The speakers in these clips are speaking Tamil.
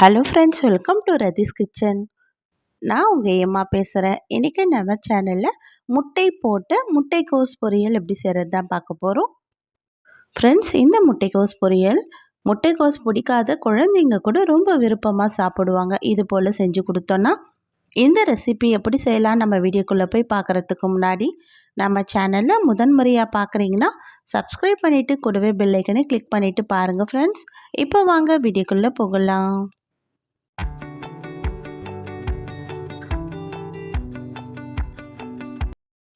Hello friends welcome to Rathi's kitchen நான் உங்கள் ஏம்மா பேசுகிறேன் இன்றைக்கி நம்ம சேனலில் முட்டை போட்டு முட்டைக்கோஸ் பொரியல் எப்படி செய்கிறது தான் பார்க்க போகிறோம் ஃப்ரெண்ட்ஸ் இந்த முட்டைக்கோஸ் பொரியல் முட்டைக்கோஸ் பிடிக்காத குழந்தைங்க கூட ரொம்ப விருப்பமாக சாப்பிடுவாங்க. இது போல் செஞ்சு கொடுத்தோன்னா இந்த ரெசிபி எப்படி செய்யலாம் நம்ம வீடியோக்குள்ளே போய் பார்க்குறதுக்கு முன்னாடி நம்ம சேனலில் முதன்முறையாக பார்க்குறீங்கன்னா சப்ஸ்கிரைப் பண்ணிவிட்டு கூடவே பெல்லைக்கனை கிளிக் பண்ணிவிட்டு பாருங்கள் ஃப்ரெண்ட்ஸ் இப்போ வாங்க வீடியோக்குள்ளே போகலாம்.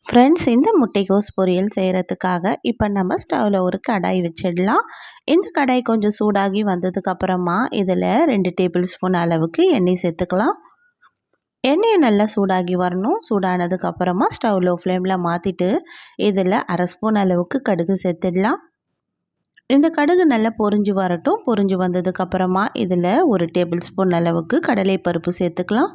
ஃப்ரெண்ட்ஸ் இந்த முட்டைகோஸ் பொரியல் செய்கிறதுக்காக இப்போ நம்ம ஸ்டவ்வில் ஒரு கடாய் வச்சிடலாம். இந்த கடாய் கொஞ்சம் சூடாகி வந்ததுக்கப்புறமா இதில் ரெண்டு டேபிள் ஸ்பூன் அளவுக்கு எண்ணெய் சேர்த்துக்கலாம். எண்ணெயை நல்லா சூடாகி வரணும். சூடானதுக்கப்புறமா ஸ்டவ் லோ ஃப்ளேமில் மாற்றிட்டு இதில் அரை ஸ்பூன் அளவுக்கு கடுகு சேர்த்துடலாம். இந்த கடுகு நல்லா பொரிஞ்சு வரட்டும். பொரிஞ்சு வந்ததுக்கப்புறமா இதில் ஒரு டேபிள் ஸ்பூன் அளவுக்கு கடலை பருப்பு சேர்த்துக்கலாம்.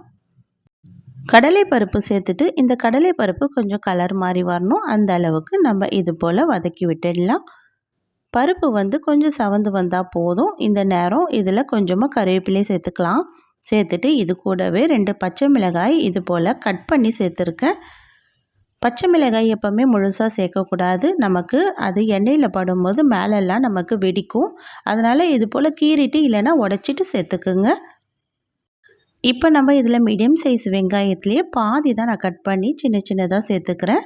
கடலை பருப்பு சேர்த்துட்டு இந்த கடலை பருப்பு கொஞ்சம் கலர் மாதிரி வரணும். அந்த அளவுக்கு நம்ம இது போல் வதக்கி விட்டுடலாம். பருப்பு வந்து கொஞ்சம் சவந்து வந்தால் போதும். இந்த நேரம் இதில் கொஞ்சமாக கருவேப்பிலையும் சேர்த்துக்கலாம். சேர்த்துட்டு இது கூடவே ரெண்டு பச்சை மிளகாய் இது போல் கட் பண்ணி சேர்த்துருக்கேன். பச்சை மிளகாய் எப்போவுமே முழுசாக சேர்க்கக்கூடாது நமக்கு அது எண்ணெயில் படும்போது மேலெல்லாம் நமக்கு வெடிக்கும். அதனால் இது போல் கீறிட்டு இல்லைன்னா உடச்சிட்டு சேர்த்துக்குங்க. இப்போ நம்ம இதில் மீடியம் சைஸ் வெங்காயத்துலேயே பாதி தான் நான் கட் பண்ணி சின்ன சின்னதாக சேர்த்துக்கிறேன்.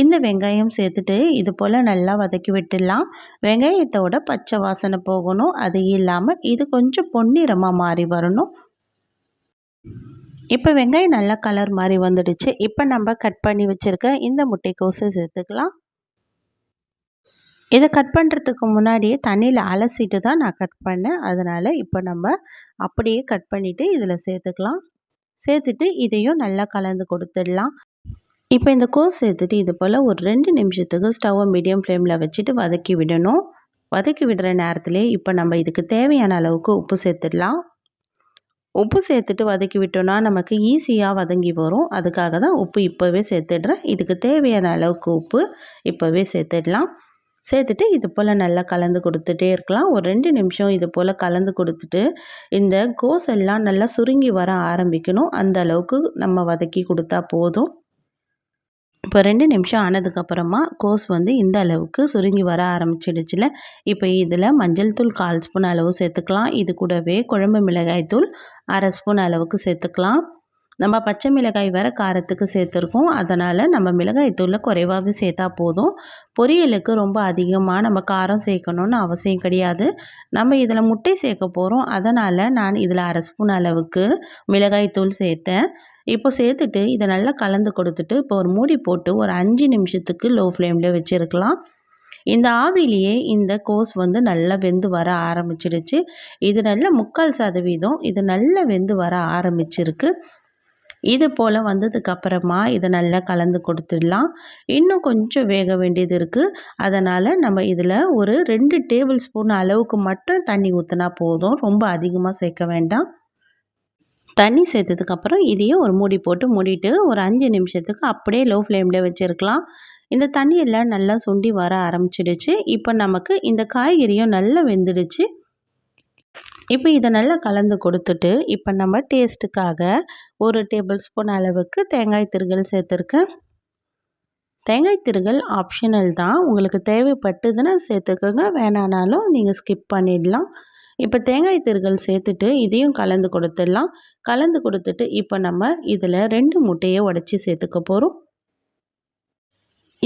இந்த வெங்காயம் சேர்த்துட்டு இது போல் நல்லா வதக்கி விட்டுடலாம். வெங்காயத்தோட பச்சை வாசனை போகணும். அது இல்லாமல் இது கொஞ்சம் பொன்னிறமாக மாறி வரணும். இப்போ வெங்காயம் நல்லா கலர் மாதிரி வந்துடுச்சு. இப்போ நம்ம கட் பண்ணி வச்சுருக்க இந்த முட்டைக்கோசை சேர்த்துக்கலாம். இதை கட் பண்ணுறதுக்கு முன்னாடியே தண்ணியில் அலசிட்டு தான் நான் கட் பண்ணேன். அதனால் இப்போ நம்ம அப்படியே கட் பண்ணிவிட்டு இதில் சேர்த்துக்கலாம். சேர்த்துட்டு இதையும் நல்லா கலந்து கொடுத்துடலாம். இப்போ இந்த கோஸ் சேர்த்துட்டு இது போல் ஒரு ரெண்டு நிமிஷத்துக்கு ஸ்டவ்வை மீடியம் ஃப்ளேமில் வச்சுட்டு வதக்கி விடணும். வதக்கி விடுற நேரத்துலேயே இப்போ நம்ம இதுக்கு தேவையான அளவுக்கு உப்பு சேர்த்துடலாம். உப்பு சேர்த்துட்டு வதக்கி விட்டோன்னா நமக்கு ஈஸியாக வதங்கி வரும். அதுக்காக தான் உப்பு இப்போவே சேர்த்துடுறேன். இதுக்கு தேவையான அளவுக்கு உப்பு இப்போவே சேர்த்துடலாம். சேர்த்துட்டு இது போல் நல்லா கலந்து கொடுத்துட்டே இருக்கலாம். ஒரு ரெண்டு நிமிஷம் இது போல் கலந்து கொடுத்துட்டு இந்த கோஸ் எல்லாம் நல்லா சுருங்கி வர ஆரம்பிக்கணும். அந்த அளவுக்கு நம்ம வதக்கி கொடுத்தா போதும். இப்போ ரெண்டு நிமிஷம் ஆனதுக்கப்புறமா கோஸ் வந்து இந்த அளவுக்கு சுருங்கி வர ஆரம்பிச்சிடுச்சுல. இப்போ இதில் மஞ்சள் தூள் கால் ஸ்பூன் அளவு சேர்த்துக்கலாம். இது கூடவே குழம்பு மிளகாய் தூள் அரை ஸ்பூன் அளவுக்கு சேர்த்துக்கலாம். நம்ம பச்சை மிளகாய் வேறு காரத்துக்கு சேர்த்துருக்கோம். அதனால் நம்ம மிளகாய் தூளில் குறைவாகவே சேர்த்தா போதும். பொரியலுக்கு ரொம்ப அதிகமாக நம்ம காரம் சேர்க்கணுன்னு அவசியம் கிடையாது. நம்ம இதில் முட்டை சேர்க்க போகிறோம் அதனால் நான் இதில் அரை ஸ்பூன் அளவுக்கு மிளகாய் தூள் சேர்த்தேன். இப்போ சேர்த்துட்டு இதை நல்லா கலந்து கொடுத்துட்டு இப்போ ஒரு மூடி போட்டு ஒரு அஞ்சு நிமிஷத்துக்கு லோ ஃப்ளேமில் வச்சுருக்கலாம். இந்த ஆவிலேயே இந்த கோஸ் வந்து நல்லா வெந்து வர ஆரம்பிச்சிடுச்சு. இது நல்ல முக்கால் சதவீதம் இது நல்லா வெந்து வர ஆரம்பிச்சிருக்கு. இது போல் வந்ததுக்கப்புறமா இதை நல்லா கலந்து கொடுத்துடலாம். இன்னும் கொஞ்சம் வேக வேண்டியது இருக்குது அதனால் நம்ம இதில் ஒரு ரெண்டு டேபிள் ஸ்பூன் அளவுக்கு மட்டும் தண்ணி ஊற்றினா போதும். ரொம்ப அதிகமாக சேர்க்க வேண்டாம். தண்ணி சேர்த்ததுக்கப்புறம் இதையும் ஒரு மூடி போட்டு மூடிட்டு ஒரு அஞ்சு நிமிஷத்துக்கு அப்படியே லோ ஃப்ளேமில் வச்சுருக்கலாம். இந்த தண்ணியெல்லாம் நல்லா சுண்டி வர ஆரம்பிச்சிடுச்சு. இப்போ நமக்கு இந்த காய்கறியும் நல்லா வெந்துடுச்சு. இப்போ இதை நல்லா கலந்து கொடுத்துட்டு இப்போ நம்ம டேஸ்ட்டுக்காக ஒரு டேபிள் ஸ்பூன் அளவுக்கு தேங்காய் திருகல் சேர்த்துருக்கேன். தேங்காய் திருகல் ஆப்ஷனல் தான். உங்களுக்கு தேவைப்பட்டதுன்னா சேர்த்துக்கோங்க. வேணானாலும் நீங்கள் ஸ்கிப் பண்ணிடலாம். இப்போ தேங்காய் திருகல் சேர்த்துட்டு இதையும் கலந்து கொடுத்துடலாம். கலந்து கொடுத்துட்டு இப்போ நம்ம இதில் ரெண்டு முட்டையை உடச்சி சேர்த்துக்க போகிறோம்.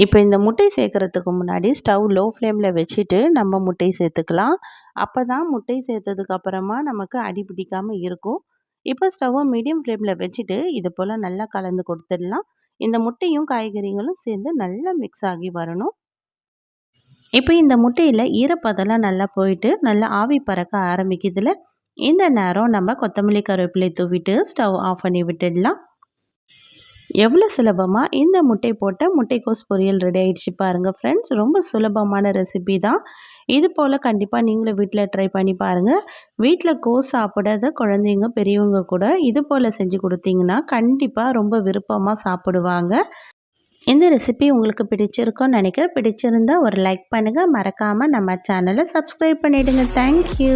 இப்போ இந்த முட்டை சேர்க்குறதுக்கு முன்னாடி ஸ்டவ் லோ ஃப்ளேமில் வச்சுட்டு நம்ம முட்டை சேர்த்துக்கலாம். அப்போ தான் முட்டை சேர்த்ததுக்கு அப்புறமா நமக்கு அடி பிடிக்காமல் இருக்கும். இப்போ ஸ்டவ்வை மீடியம் ஃப்ளேமில் வச்சுட்டு இது போல் நல்லா கலந்து கொடுத்துடலாம். இந்த முட்டையும் காய்கறிகளும் சேர்ந்து நல்லா மிக்ஸ் ஆகி வரணும். இப்போ இந்த முட்டையில் ஈரப்பதெல்லாம் நல்லா போயிட்டு நல்லா ஆவி பறக்க ஆரம்பிக்குதுல இந்த நேரம் நம்ம கொத்தமல்லி கருவேப்பிலை தூவிட்டு ஸ்டவ் ஆஃப் பண்ணி விட்டுடலாம். எவ்வளோ சுலபமாக இந்த முட்டை போட்ட முட்டைக்கோஸ் பொரியல் ரெடி ஆகிடுச்சு பாருங்கள் ஃப்ரெண்ட்ஸ் ரொம்ப சுலபமான ரெசிபி தான். இது போல் கண்டிப்பாக நீங்களும் வீட்டில் ட்ரை பண்ணி பாருங்கள் வீட்டில் கோஸ் சாப்பிடாத குழந்தைங்க பெரியவங்க கூட இது போல் செஞ்சு கொடுத்தீங்கன்னா கண்டிப்பாக ரொம்ப விருப்பமாக சாப்பிடுவாங்க. இந்த ரெசிபி உங்களுக்கு பிடிச்சிருக்கோன்னு நினைக்கிறேன். பிடிச்சிருந்தா ஒரு லைக் பண்ணுங்கள் மறக்காமல் நம்ம சேனலை சப்ஸ்கிரைப் பண்ணிவிடுங்க தேங்க்யூ